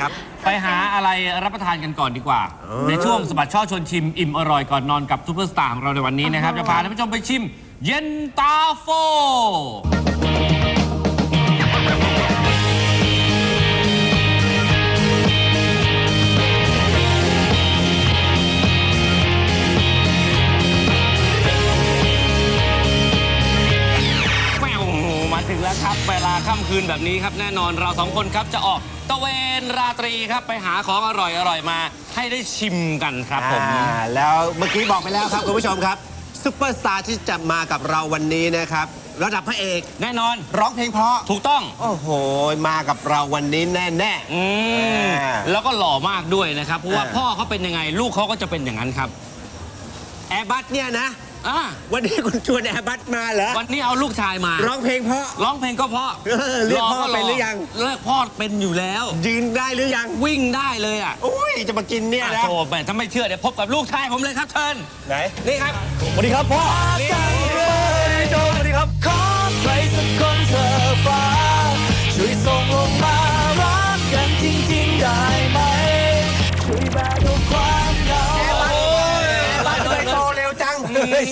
ครับไปหาอะไรรับประทานกันก่อนดีกว่า ในช่วงสบัดช่อชวนชิมอิ่มอร่อยก่อนนอนกับทูเปอร์สตาร์ของเราในวันนี้นะครับ จะพาท่านผู้ชมไปชิมเย็นตาโฟ ค่ำคืนแบบนี้ครับแน่นอนเราสองคนครับจะออกตะเวนราตรีครับไปหาของอร่อยอร่อยๆมา ให้ได้ชิมกันครับผม อ่าแล้วเมื่อกี้บอกไปแล้วครับคุณผู้ชมครับซุปเปอร์สตาร์ที่จะมากับเราวันนี้นะครับระดับพระเอกแน่นอนร้องเพลงเพราะถูกต้อง โอ้โห มากับเราวันนี้แน่อืมอ่าแล้วก็หล่อมากด้วยนะครับ เพราะว่าอ่า พ่อเขาเป็นยังไง ลูกเขาก็จะเป็นอย่างนั้นครับๆแอร์บัสเนี่ยนะ อ่าวันนี้คุณชวนแอร์บัสมาเหรอ วันนี้เอาลูกชายมา ร้องเพลงเพราะ ร้องเพลงก็เพราะเออเรียกพ่อก็เป็นหรือยัง เรียกพ่อเป็นอยู่แล้ว ยืนได้หรือยัง วิ่งได้เลยอะอุ้ยจะมากินเนี่ยนะโอ้แม่ถ้าไม่เชื่อเดี๋ยวพบกับลูกชายผมเลยครับเชิญไหน นี่ครับ สวัสดีครับพ่อ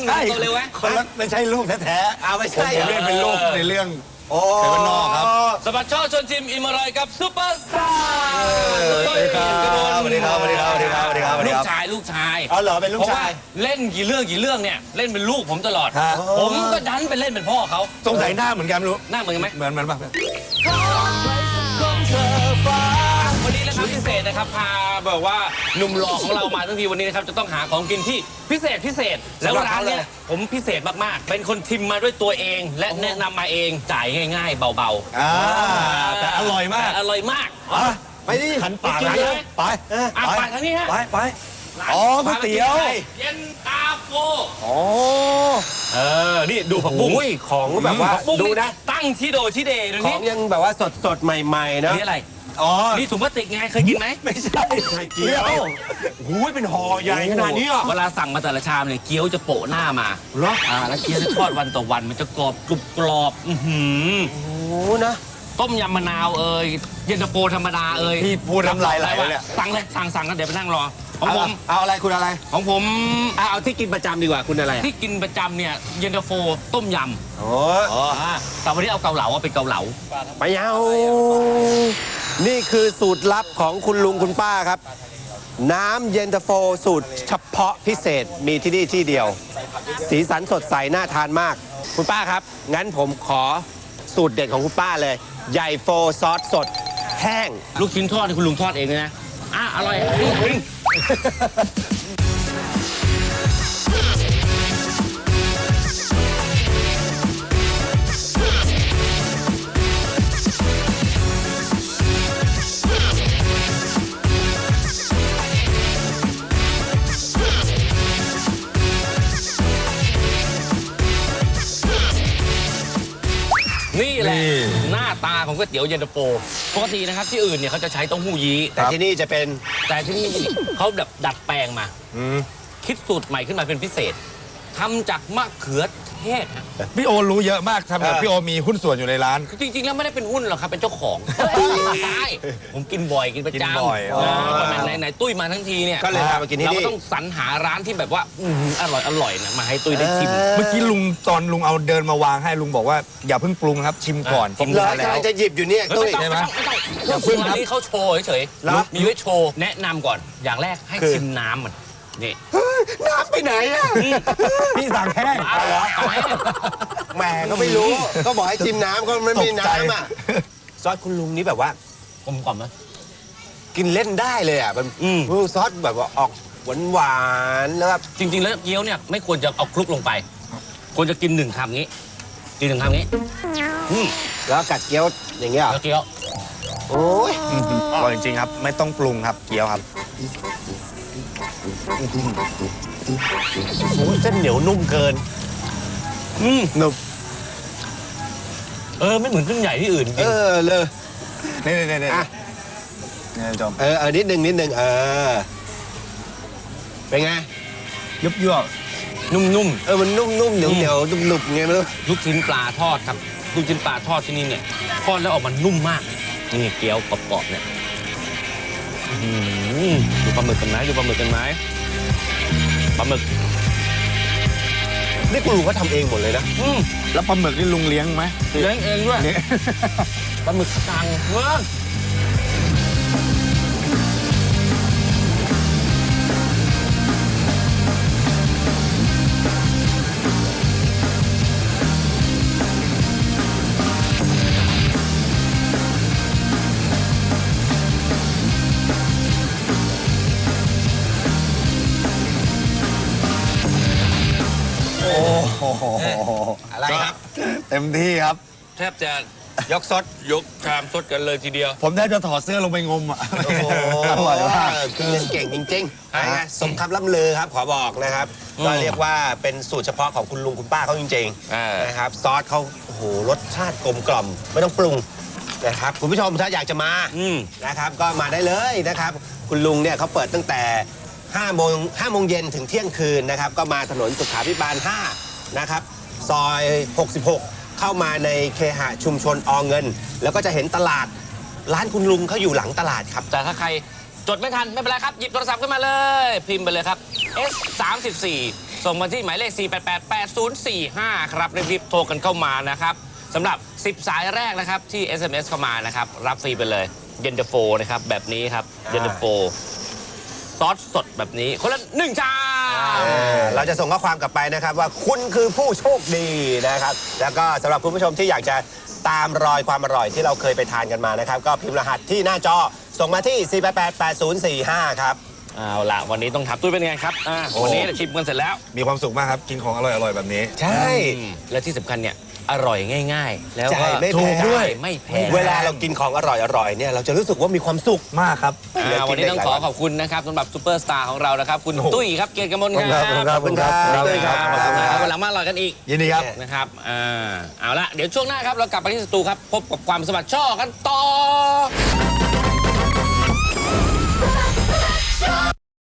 ไม่ใช่โตเร็วไหมคนละไม่ใช่ลูกแท้เอาไม่ๆใช่ผมเล่นเป็นลูกในเรื่องโอ้ไทยบ้านนอกครับ สบัดช่อชวนชิมอิ่มอร่อยกับซูเปอร์สตาร์สวัสดีครับสวัสดีครับสวัสดีครับสวัสดีครับสวัสดีครับสวัสดีลูคกรับชายลูกชายเอาเหรอเป็นลูกเพราะชาว่ายเล่นกี่เรื่องกี่เรื่องเนี่ยเล่นเป็นลูกผมตลอดฮะผมก็ดันไปเล่นเป็นพ่อเขาสงสัยหน้าเหมือนกันไม่รู้หน้าเหมือนกันไหมเหมือนเหมือนป่ะ เศษนะครับพาแบบว่าหนุ่มหล่อของเรามาทั้งทีวันนี้นะครับจะต้องหาของกินที่พิเศษพิเศษ แล้วร้านเนี้ยผมพิเศษมากๆ เป็นคนทิมมาด้วยตัวเอง และแนะนำมาเองจ่ายง่าย ๆ เบาๆอ่าแต่อร่อยมากแต่อร่อยมากไปดิขันปากกินนะเลยไปอะไปทางนี้ฮะไปไปอ๋อก๋วยเตี๋ยว เย็นตาโฟอ๋อเออ นี่ดูผักบุ้งอุ้ยของแบบว่าผักบุ้งดูนี่นะ ตั้งที่โดที่เดย์ดูขอนี่งยังแบบว่าสดสดๆใหม่ๆนะนี่อะไร อ๋อนี่ถุงพลาสติกไงเคยกินไหมไม่ใช่เกี๊ยวหูยเป็นห่อใหญ่ขนาดนี้อะเวลาสั่งมาแต่ละชามเนี่ยเกี๊ยวจะโปะหน้ามาเหรออ่าแล้วเกี๊ยวจะทอดวันต่อวันมันจะกรอบกรุบกรอบอื้อหือโอ้นะ ต้มยำมะนาวเอ่ยเย็นตาโฟธรรมดาเอ่ยพี่พูดน้ำลายไหลเลยเนี่ย สั่งเลยสั่งสั่งกันเดี๋ยวไปนั่งรอของผมเอาอะไรคุณอะไร ของผมอะเอาที่กินประจำดีกว่าคุณอะไรที่กินประจำเนี่ยเย็นตาโฟต้มยโอ้อ๋อำอ่าแต่วันนี้เอาเกาเหลาอะเป็นเกาเหลาไปเอา นี่คือสูตรลับของคุณลุงคุณป้าครับ น้ำเย็นตาโฟสูตรเฉพาะพิเศษมีที่นี่ที่เดียว สีสันสดใสน่าทานมาก คุณป้าครับ งั้นผมขอสูตรเด็ดของคุณป้าเลย ใหญ่โฟซอสสด แห้ง ลูกชิ้นทอดที่คุณลุงทอดเองเลยนะอะอร่อยนี่คุณ นี่แหละ นี่ หน้าตาของก๋วยเตี๋ยวเย็นตาโฟปกตินะครับที่อื่นเนี่ยเขาจะใช้เต้าหู้ยี้แต่ที่นี่จะเป็นแต่ที่นี่เขาแบบดัดแปลงมา อืมคิดสูตรใหม่ขึ้นมาเป็นพิเศษ ทำจากมะเขือเทศฮะพี่โอรู้เยอะมากทำแบบพี่โอมีหุ้นส่วนอยู่ในร้านคือจริง ๆ แล้วไม่ได้เป็นหุ้นหรอกครับ เป็นเจ้าของใช่ผมกินบ่อยกินประกินจำบ่อยอ๋อ นะไหนไหนๆตุ้ยมาทั้งทีเนี่ยก็เลยพามากินที่เราก็นี่ต้องสรรหาร้านที่แบบว่าอื้อหืออร่อยอร่อยนะมาให้ตุ้ยได้ชิม เมื่อกี้ลุงตอนลุงเอาเดินมาวางให้ลุงบอกว่าอย่าเพิ่งปรุงครับชิมก่อนอะชิมเหรอทานแล้ว กำลังจะหยิบอยู่เนี่ยไม่ตุ้ยต้องใช่ไหมไม่ต้องไม่ต้องอย่าพึ่งครับอันนี้เขาโชว์เฉยเหรอมีไว้โชว์แนะนำก่อนอย่างแรกให้คือ ชิมน้ำมันนี่ น้ำไปไหนอะพี่สั่งแห้งเอาเหรอเอาให้แหมก็ไม่รู้ ก็บอกให้ชิมน้ำก็ไม่มีตกใจน้ำอะซอสคุณลุงนี่แบบว่ากลมกล่อมไหมกินเล่นได้เลยอะมันอืมเออซอสแบบว่าออกหวานหวานๆแล้วแบบจริง ๆ แล้วเกี๊ยวเนี่ยไม่ควรจะเอาคลุกลงไป ควรจะกินหนึ่งคำงี้ กินหนึ่งคำงี้อืมแล้วกัดเกี๊ยวอย่างเงี้ยเหรอแล้วเกี๊ยวโอ้ยอร่อยจริงๆครับ ไม่ต้องปรุงครับเกี๊ยวครับ โอ้ยเส้นเหนียวนุ่มเกิน อืมหนุบเออ ไม่เหมือนเครื่องใหญ่ที่อื่นจเอริงอเลยนี่นี่นี่นี่อะนี่จอมเออเออนิดนึงนิดนึงเออเป็นไงยุบยั่วนุ่มเออมันนุ่มๆเหนียวเหนียวๆหนุบๆไงไม่รู้ๆลูกชิ้นปลาทอดครับลูกชิ้นปลาทอดที่นี่เนี่ยทอดแล้วออกมานุ่มมาก นี่เกี๊ยวกรอบๆเนี่ยอืมดู ปลาหมึกกันไหมดูปลาหมึกกันไหมปลาหมึกนี่คุณลุงเขาทำเองหมดเลยนะอืมแล้วปลาหมึกนี่ลุงเลี้ยงไหมเลี้ยงเองด้วย เลี้ยง ปลาหมึกกังเมือง เต็มที่ครับ แทบจะยกซดยกชามสดกันเลยทีเดียว ผมแทบจะถอดเสื้อลงไปงมอะโอ้โหอร่อยมากกินเก่งจริงๆใช่นะฮะสมคำล่ำลือครับขอบอกนะครับอืมก็เรียกว่าเป็นสูตรเฉพาะของคุณลุงคุณป้าเขาจริงอ่าๆนะครับซอสเขาโอ้โหรสชาติกลมกล่อมไม่ต้องปรุงนะครับคุณผู้ชมถ้าอยากจะมาอืม นะครับ ก็มาได้เลยนะครับ คุณลุงเนี่ยเขาเปิดตั้งแต่5โมง5โมงเย็นถึงเที่ยงคืนนะครับ ก็มาถนนสุขาพิบาล5นะครับซอย 66 เข้ามาในเคหะชุมชนอเงิน แล้วก็จะเห็นตลาดร้านคุณลุงเขาอยู่หลังตลาดครับ แต่ถ้าใครจดไม่ทัน ไม่เป็นไรครับ หยิบโทรศัพท์ขึ้นมาเลย พิมพ์ไปเลยครับ S 3 4ส่งมาที่หมายเลข 4888045 ครับรีบๆโทรกันเข้ามานะครับสำหรับ 10 สายแรกนะครับที่ SMS เข้ามานะครับ รับฟรีไปเลยเย็นเดโฟนะครับ แบบนี้ครับเย็นเดโฟซอสสดแบบนี้ คนละหนึ่งจาน เราจะส่งข้อความกลับไปนะครับ ว่าคุณคือผู้โชคดีนะครับ แล้วก็สำหรับคุณผู้ชมที่อยากจะตามรอยความอร่อยที่เราเคยไปทานกันมานะครับ ก็พิมพ์รหัสที่หน้าจอส่งมาที่ 4888045 ครับ เอาล่ะ วันนี้ต้องถามตุ้ยเป็นไงครับอ่าวันนี้ชิมกันเสร็จแล้ว มีความสุขมากครับ กินของอร่อยๆแบบนี้ ใช่อืมและที่สำคัญเนี่ย อร่อยง่าย ๆ แล้วก็จ่ายไม่แพง ถูกด้วยไม่แพงเวลาเรากินของอร่อยๆเนี่ย เราจะรู้สึกว่ามีความสุข มากครับ อ่าวันนี้ต้องขอขอบคุณนะครับสำหรับซูเปอร์สตาร์ของเรานะครับ คุณโอ้โหตุ้ยครับเกียรติกมลครับขอบคุณครับขอบคุณครับขอบคุณครับวันหลังมาอร่อยกันอีกยินดีครับ นะครับอ่าเอาละเดี๋ยวช่วงหน้าครับเรากลับไปที่สตูครับพบกับความสมัครช่อกันต่อ